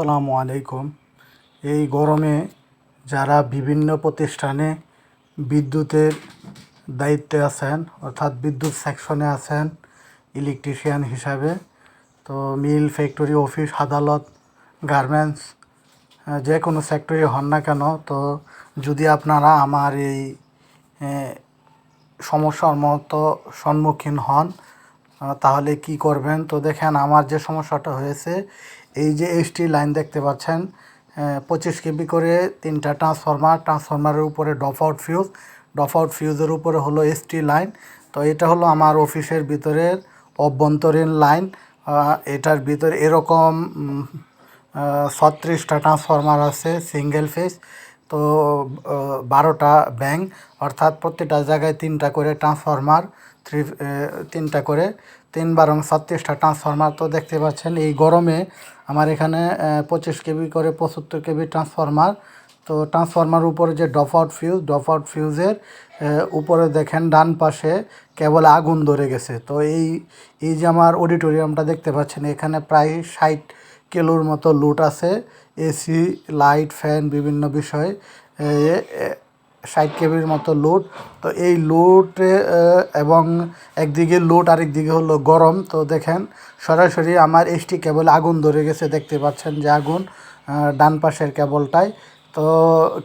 আসসালামু আলাইকুম। এই গরমে যারা বিভিন্ন প্রতিষ্ঠানে বিদ্যুতের দায়িত্বে আছেন, অর্থাৎ বিদ্যুৎ সেকশনে আছেন ইলেকট্রিশিয়ান হিসাবে, তো মিল ফ্যাক্টরি, অফিস, আদালত, গার্মেন্টস যে কোনো সেক্টরে হন না কেন, তো যদি আপনারা আমার এই সমস্যার মতো সম্মুখীন হন তাহলে কি করবেন? তো দেখেন আমার যে সমস্যাটা হয়েছে, এই যে এসটি লাইন দেখতে পাচ্ছেন পঁচিশ কেবি করে তিনটা ট্রান্সফরমার ট্রান্সফরমারের উপরে drop out fuse drop out ফিউজের উপরে হলো এসটি লাইন তো এটা হলো আমার অফিসের ভিতরের অভ্যন্তরীণ লাইন এটার ভিতরে এরকম ছত্রিশটা ট্রান্সফরমার আছে সিঙ্গেল ফেজ তো বারোটা ব্যাংক, অর্থাৎ প্রত্যেকটা জায়গায় তিনটা করে ট্রান্সফরমার থ্রি তিনটা করে তিন বারং ছত্রিশটা ট্রান্সফরমার। তো দেখতে পাচ্ছেন, এই গরমে আমার এখানে পঁচিশ কেবি করে পঁচাত্তর কেবি ট্রান্সফরমার। তো ট্রান্সফরমার উপরে যে drop out fuse drop out ফিউজের উপরে দেখেন ডান পাশে কেবল আগুন ধরে গেছে। তো এই এই যে আমার অডিটোরিয়ামটা দেখতে পাচ্ছেন, এখানে প্রায় ষাট কিলোর মতো লুট আছে। এসি, লাইট, ফ্যান বিভিন্ন বিষয় সাইড কেবির মতো লোড। তো এই লোডে এবং একদিকে লোড, আরেকদিকে হলো গরম। তো দেখেন, সরাসরি আমার এসটি কেবল আগুন ধরে গেছে, দেখতে পাচ্ছেন যে আগুন ডান পাশের কেবলটায়। তো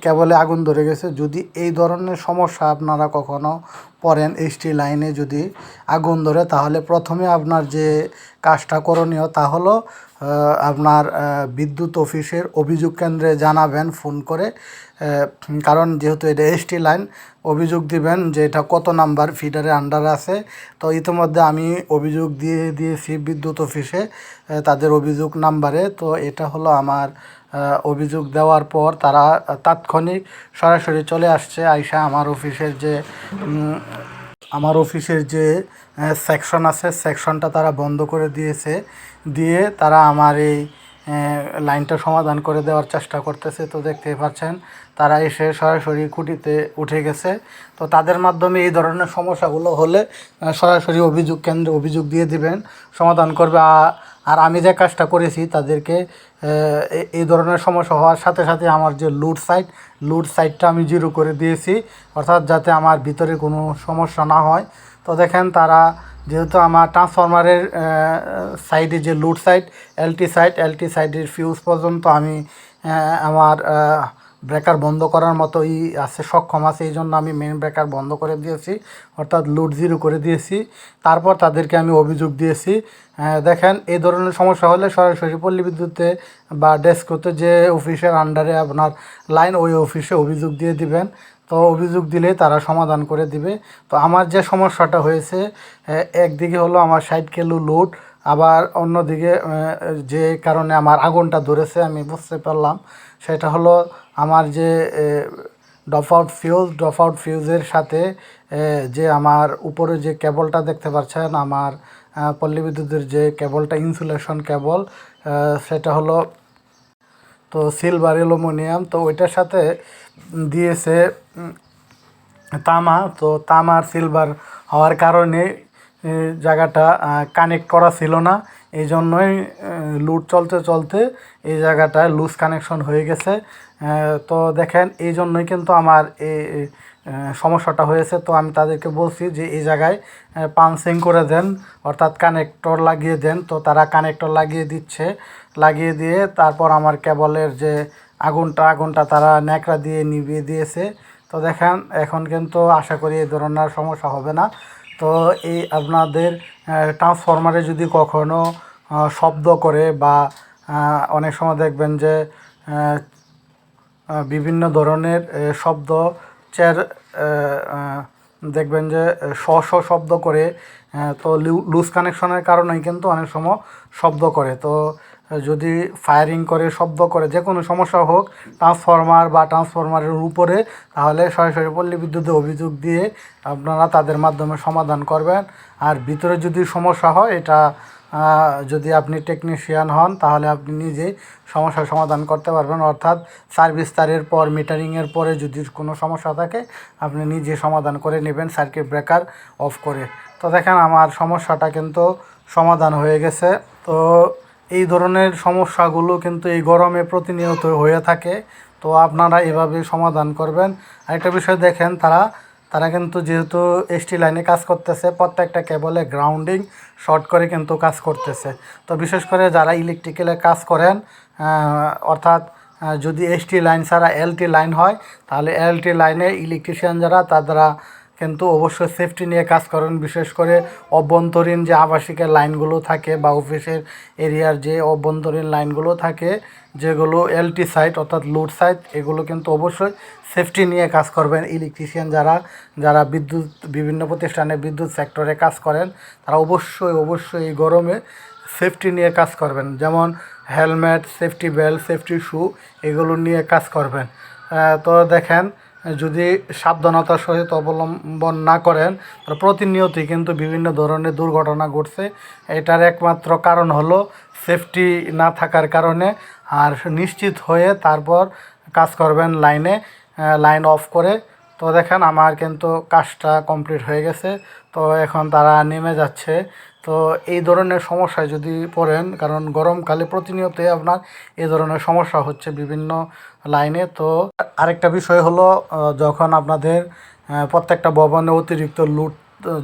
কেবলে আগুন ধরে গেছে। যদি এই ধরনের সমস্যা আপনারা কখনো পড়েন এসটি লাইনে যদি আগুন ধরে, তাহলে প্রথমে আপনার যে কাজটা করণীয় তা হলো আপনার বিদ্যুৎ অফিসের অভিযোগ কেন্দ্রে জানাবেন, ফোন করে কারণ যেহেতু এটা এসটি লাইন, অভিযোগ দিবেন যে এটা কত নাম্বার ফিডারের আন্ডার আছে। তো ইতিমধ্যে আমি অভিযোগ দিয়ে দিয়েছি বিদ্যুৎ অফিসে তাদের অভিযোগ নাম্বারে। তো এটা হলো আমার অভিযোগ দেওয়ার পর তারা তাৎক্ষণিক সরাসরি চলে আসছে। আইসা আমার অফিসের যে আমার অফিসের যে সেকশন আছে সেকশনটা তারা বন্ধ করে দিয়েছে। দিয়ে তারা আমার এই লাইনটা সমাধান করে দেওয়ার চেষ্টা করতেছে। তো দেখতে পাচ্ছেন, তারা এসে সরাসরি খুঁটিতে উঠে গেছে। তো তাদের মাধ্যমে এই ধরনের সমস্যাগুলো হলে সরাসরি অভিযোগ কেন্দ্রে অভিযোগ দিয়ে দিবেন, সমাধান করবে। আর আমি যে কাজটা করেছি তাদেরকে এই ধরনের সমস্যা হওয়ার সাথে সাথে আমার যে লুট সাইট লুট সাইটটা আমি জিরো করে দিয়েছি, অর্থাৎ যাতে আমার ভিতরে কোনো সমস্যা না হয়। তো দেখেন তারা যেহেতু আমার ট্রান্সফরমারের সাইডে যে লুট সাইট এলটি সাইট এলটি সাইডের ফিউজ পর্যন্ত আমি আমার ব্রেকার বন্ধ করার মতোই আছে, সক্ষম আছে, এই জন্য আমি মেন ব্রেকার বন্ধ করে দিয়েছি, অর্থাৎ লুট জিরো করে দিয়েছি। তারপর তাদেরকে আমি অভিযোগ দিয়েছি দেখেন, এই ধরনের সমস্যা হলে সরাসরি পল্লী বিদ্যুতে বা ডেস্কোতে যে অফিসের আন্ডারে আপনার লাইন ওই অফিসে অভিযোগ দিয়ে দিবেন। তো অভিযোগ দিলে তারা সমাধান করে দিবে। তো আমার যে সমস্যাটা হয়েছে একদিকে হলো আমার ষাট কিলো লোড আবার অন্যদিকে যে কারণে আমার আগুনটা ধরেছে, আমি বুঝতে পারলাম। সেটা হলো আমার যে drop out fuse drop out ফিউজের সাথে যে আমার উপরে যে কেবলটা দেখতে পাচ্ছেন, আমার পল্লী বিদ্যুতের যে কেবলটা, ইনসুলেশন কেবল সেটা হলো তো সিলভার, অ্যালুমিনিয়াম, তো ওইটার সাথে দিয়েছে তামা। তো তামার সিলভার হওয়ার কারণে জায়গাটা কানেক্ট করা ছিল না। এই জন্যই লুট চলতে চলতে এই জায়গাটায় লুজ কানেকশন হয়ে গেছে। তো দেখেন এই জন্যই কিন্তু আমার এই সমস্যাটা হয়েছে। তো আমি তাদেরকে বলছি যে, এই জায়গায় পাঞ্চিং করে দেন, অর্থাৎ কানেক্টর লাগিয়ে দেন। তো তারা কানেক্টর লাগিয়ে দিচ্ছে। লাগিয়ে দিয়ে তারপর আমার কেবলের যে আগুনটা আগুনটা তারা ন্যাকড়া দিয়ে নিভিয়ে দিয়েছে। তো দেখেন, এখন কিন্তু আশা করি এই ধরনের সমস্যা হবে না। তো এই আপনাদের ট্রান্সফরমারে যদি কখনো শব্দ করে বা অনেক সময় দেখবেন যে বিভিন্ন ধরনের শব্দ চের দেখবেন যে শ শ শব্দ করে তো লুজ কানেকশনের কারণেই কিন্তু অনেক সময় শব্দ করে। তো যদি ফায়ারিং করে, শব্দ করে, যে কোনো সমস্যা হোক ট্রান্সফরমার বা ট্রান্সফরমারের উপরে, তাহলে সরাসরি পল্লী বিদ্যুতে অভিযোগ দিয়ে আপনারা তাদের মাধ্যমে সমাধান করবেন। আর ভিতরে যদি সমস্যা হয়, এটা যদি আপনি টেকনিশিয়ান হন, তাহলে আপনি নিজেই সমস্যার সমাধান করতে পারবেন। অর্থাৎ সার্ভিস তারের পর মিটারিংয়ের পরে যদি কোনো সমস্যা থাকে, আপনি নিজে সমাধান করে নেবেন সার্কিট ব্রেকার অফ করে। তো দেখেন, আমার সমস্যাটা কিন্তু সমাধান হয়ে গেছে। তো এই ধরনের সমস্যাগুলো কিন্তু এই গরমে প্রতিনিয়ত হয়ে থাকে। তো আপনারা এভাবে সমাধান করবেন। আরেকটা বিষয় দেখেন, তারা তারা কিন্তু যেহেতু এসটি লাইনে কাজ করতেছে, প্রত্যেকটা কেবলে গ্রাউন্ডিং শর্ট করে কিন্তু কাজ করতেছে। তো বিশেষ করে যারা ইলেকট্রিক্যালে কাজ করেন অর্থাৎ যদি এসটি লাইন ছাড়া এলটি লাইন হয়, তাহলে এলটি লাইনে ইলেকট্রিশিয়ান যারা, তারা কিন্তু অবশ্যই সেফটি নিয়ে কাজ করেন। বিশেষ করে অভ্যন্তরীণ যে আবাসিকের লাইনগুলো থাকে বা অফিসের এরিয়ার যে অভ্যন্তরীণ লাইনগুলো থাকে, যেগুলো এলটি সাইট অর্থাৎ লোড সাইট এগুলো কিন্তু অবশ্যই সেফটি নিয়ে কাজ করবেন। ইলেকট্রিশিয়ান যারা যারা বিদ্যুৎ, বিভিন্ন প্রতিষ্ঠানে বিদ্যুৎ সেক্টরে কাজ করেন, তারা অবশ্যই অবশ্যই এই গরমে সেফটি নিয়ে কাজ করবেন। যেমন helmet safety belt safety shoe এগুলো নিয়ে কাজ করবেন। তো দেখেন যদি সাবধানতার সহিত অবলম্বন না করেন প্রতিনিয়তই কিন্তু বিভিন্ন ধরনের দুর্ঘটনা ঘটছে। এটার একমাত্র কারণ হলো সেফটি না থাকার কারণে। আর নিশ্চিত হয়ে তারপর কাজ করবেন লাইনে লাইন অফ করে। তো দেখেন, আমার কিন্তু কাজটা কমপ্লিট হয়ে গেছে। তো এখন তারা নেমে যাচ্ছে। তো এই ধরনের সমস্যায় যদি পড়েন, কারণ গরমকালে প্রতিনিয়তই আপনার এই ধরনের সমস্যা হচ্ছে বিভিন্ন লাইনে। তো আরেকটা বিষয় হলো যখন আপনাদের প্রত্যেকটা ভবনে অতিরিক্ত লুট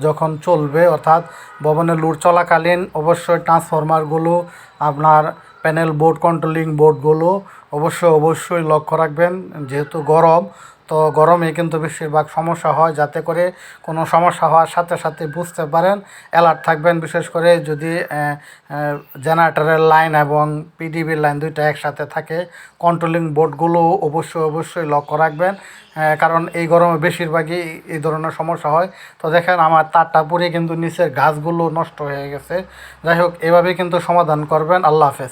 যখন চলবে, অর্থাৎ ভবনের লুট চলাকালীন অবশ্যই ট্রান্সফরমারগুলো আপনার প্যানেল বোর্ড কন্ট্রোলিং বোর্ডগুলো অবশ্যই অবশ্যই লক্ষ্য রাখবেন, যেহেতু গরম, তো গরমে কিন্তু বেশিরভাগ সমস্যা হয়, যাতে করে কোনো সমস্যা হওয়ার সাথে সাথে বুঝতে পারেন অ্যালার্ট থাকবেন, বিশেষ করে যদি জেনারেটরের লাইন এবং পিডিবির লাইন দুইটা একসাথে থাকে কন্ট্রোলিং বোর্ডগুলো অবশ্যই অবশ্যই লক্ষ্য রাখবেন কারণ এই গরমে বেশিরভাগই এই ধরনের সমস্যা হয়। তো দেখেন, আমার তারটা পুড়ে কিন্তু নিচের গাছগুলো নষ্ট হয়ে গেছে। যাই হোক, এভাবেই কিন্তু সমাধান করবেন। আল্লাহ হাফেজ।